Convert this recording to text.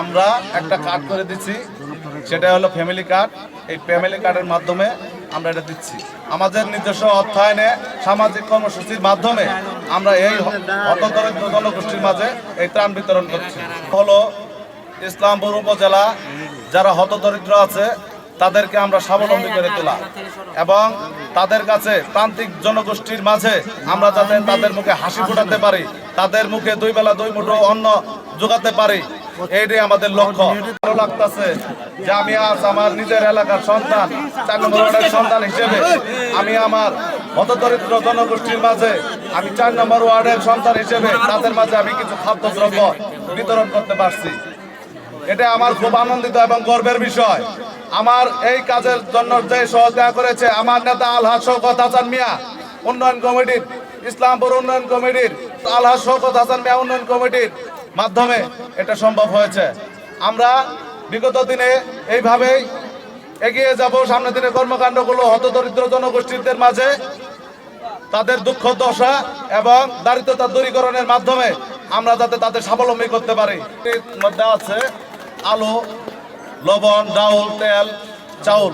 আমরা একটা কার্ড করে দিচ্ছি। সেটা হলো ফ্যামিলি কার্ড এই ফ্যামিলি কার্ডের মাধ্যমে আমরা এটা দিচ্ছি। আমাদের নিজস্ব অর্থায়নে সামাজিক কর্মসূচির মাধ্যমে আমরা এই হতদরিদ্র জনগোষ্ঠীর মাঝে এই ত্রাণ বিতরণ করছি। হলো ইসলামপুর উপজেলা যারা হতদরিদ্র আছে তাদেরকে আমরা স্বাবলম্বী করে তোলা। এবং তাদের কাছে প্রান্তিক জনগোষ্ঠীর মাঝে আমরা যাতে তাদের মুখে হাসি ফোটাতে পারি, তাদের মুখে দুই বেলা দুই মুঠো অন্ন যোগাতে পারি, এইটাই আমাদের লক্ষ্য। ভালো লাগতেছে যে আমি আজ আমার নিজের এলাকার সন্তান ওয়ার্ডের সন্তান হিসেবে আমি আমার হতদরিদ্র জনগোষ্ঠীর মাঝে আমি চার নম্বর ওয়ার্ডের সন্তান হিসেবে তাদের মাঝে আমি কিছু খাদ্যদ্রব্য বিতরণ করতে পারছি। এটা আমার খুব আনন্দিত এবং গর্বের বিষয়। আমার এই কাজের জন্য যে সহযোগিতা করেছে আমার নেতা আলহাজ শৌকত হাসান মিয়া, উন্নয়ন কমিটির, ইসলামপুর উন্নয়ন কমিটির, আলহাজ শৌকত হাসান মিয়া উন্নয়ন কমিটির মাধ্যমে এটা সম্ভব হয়েছে। আমরা বিগত দিনে এইভাবেই এগিয়ে যাব, সামনের দিনে কর্মকাণ্ডগুলো হতদরিদ্র জনগোষ্ঠীদের মাঝে তাদের দুঃখ, দশা এবং দারিদ্রতা দূরীকরণের মাধ্যমে আমরা যাতে তাদের স্বাবলম্বী করতে পারি। মধ্যে আছে আলু লবণ ডাউল তেল চাউল।